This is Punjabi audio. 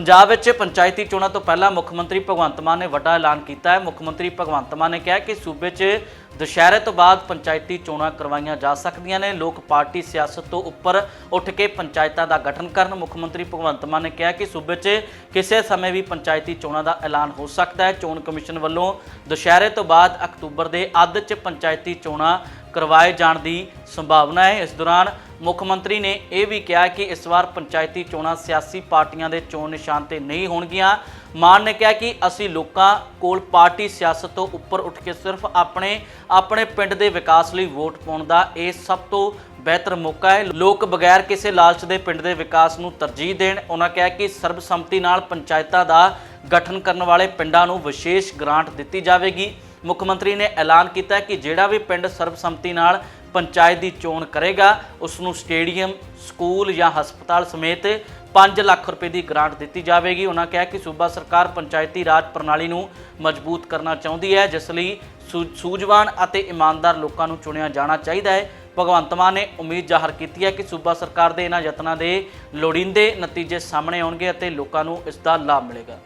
ਪੰਜਾਬ ਵਿੱਚ ਪੰਚਾਇਤੀ ਚੋਣਾਂ ਤੋਂ ਪਹਿਲਾਂ ਮੁੱਖ ਮੰਤਰੀ ਭਗਵੰਤ ਮਾਨ ਨੇ ਵੱਡਾ ਐਲਾਨ ਕੀਤਾ ਹੈ। ਮੁੱਖ ਮੰਤਰੀ ਭਗਵੰਤ ਮਾਨ ਨੇ ਕਿਹਾ ਕਿ ਸੂਬੇ 'ਚ ਦੁਸ਼ਹਿਰੇ ਤੋਂ ਬਾਅਦ ਪੰਚਾਇਤੀ ਚੋਣਾਂ ਕਰਵਾਈਆਂ ਜਾ ਸਕਦੀਆਂ ਨੇ। ਲੋਕ ਪਾਰਟੀ ਸਿਆਸਤ ਤੋਂ ਉੱਪਰ ਉੱਠ ਕੇ ਪੰਚਾਇਤਾਂ ਦਾ ਗਠਨ ਕਰਨ ਮੁੱਖ ਮੰਤਰੀ ਭਗਵੰਤ ਮਾਨ ਨੇ ਕਿਹਾ ਕਿ ਸੂਬੇ 'ਚ ਕਿਸੇ ਸਮੇਂ ਵੀ ਪੰਚਾਇਤੀ ਚੋਣਾਂ ਦਾ ਐਲਾਨ ਹੋ ਸਕਦਾ ਹੈ। ਚੋਣ ਕਮਿਸ਼ਨ ਵੱਲੋਂ ਦੁਸ਼ਹਿਰੇ ਤੋਂ ਬਾਅਦ ਅਕਤੂਬਰ ਦੇ ਅੱਧ 'ਚ ਪੰਚਾਇਤੀ ਚੋਣਾਂ ਕਰਵਾਏ ਜਾਣ ਦੀ ਸੰਭਾਵਨਾ ਹੈ। ਇਸ ਦੌਰਾਨ ਮੁੱਖ ਮੰਤਰੀ ਨੇ ਇਹ ਵੀ ਕਿਹਾ ਕਿ ਇਸ ਵਾਰ ਪੰਚਾਇਤੀ ਚੋਣਾਂ ਸਿਆਸੀ ਪਾਰਟੀਆਂ ਦੇ ਚੋਣ ਨਿਸ਼ਾਨ ਤੇ ਨਹੀਂ ਹੋਣਗੀਆਂ। ਮਾਨ ਨੇ ਕਿਹਾ ਕਿ ਅਸੀਂ ਲੋਕਾਂ ਕੋਲ ਪਾਰਟੀ ਸਿਆਸਤ ਤੋਂ ਉੱਪਰ ਉੱਠ ਕੇ ਸਿਰਫ ਆਪਣੇ ਆਪਣੇ ਪਿੰਡ ਦੇ ਵਿਕਾਸ ਲਈ ਵੋਟ ਪਾਉਣ ਦਾ ਇਹ ਸਭ ਤੋਂ ਬਿਹਤਰ ਮੌਕਾ ਹੈ। ਲੋਕ ਬਗੈਰ ਕਿਸੇ ਲਾਲਚ ਦੇ ਪਿੰਡ ਦੇ ਵਿਕਾਸ ਨੂੰ ਤਰਜੀਹ ਦੇਣ, ਉਹਨਾਂ ਕਿਹਾ ਕਿ ਸਰਬਸੰਮਤੀ ਨਾਲ ਪੰਚਾਇਤਾਂ ਦਾ ਗਠਨ ਕਰਨ ਵਾਲੇ ਪਿੰਡਾਂ ਨੂੰ ਵਿਸ਼ੇਸ਼ ਗ੍ਰਾਂਟ ਦਿੱਤੀ ਜਾਵੇਗੀ। ਮੁੱਖ ਮੰਤਰੀ ਨੇ ਐਲਾਨ ਕੀਤਾ ਕਿ ਜਿਹੜਾ ਵੀ ਪਿੰਡ ਸਰਬਸੰਮਤੀ ਨਾਲ ਪੰਚਾਇਤ ਦੀ ਚੋਣ ਕਰੇਗਾ ਉਸ ਨੂੰ ਸਟੇਡੀਅਮ, ਸਕੂਲ ਜਾਂ ਹਸਪਤਾਲ ਸਮੇਤ 5 ਲੱਖ ਰੁਪਏ ਦੀ ਗ੍ਰਾਂਟ ਦਿੱਤੀ ਜਾਵੇਗੀ। ਉਹਨਾਂ ਕਿਹਾ ਕਿ ਸੂਬਾ ਸਰਕਾਰ ਪੰਚਾਇਤੀ ਰਾਜ ਪ੍ਰਣਾਲੀ ਨੂੰ ਮਜ਼ਬੂਤ ਕਰਨਾ ਚਾਹੁੰਦੀ ਹੈ, ਜਿਸ ਲਈ ਸੂ- ਸੂਝਵਾਨ ਅਤੇ ਇਮਾਨਦਾਰ ਲੋਕਾਂ ਨੂੰ ਚੁਣਿਆ ਜਾਣਾ ਚਾਹੀਦਾ ਹੈ। ਭਗਵੰਤ ਮਾਨ ਨੇ ਉਮੀਦ ਜ਼ਾਹਰ ਕੀਤੀ ਹੈ ਕਿ ਸੂਬਾ ਸਰਕਾਰ ਦੇ ਇਹਨਾਂ ਯਤਨਾਂ ਦੇ ਲੋੜੀਂਦੇ ਨਤੀਜੇ ਸਾਹਮਣੇ ਆਉਣਗੇ ਅਤੇ ਲੋਕਾਂ ਨੂੰ ਇਸ ਦਾ ਲਾਭ ਮਿਲੇਗਾ।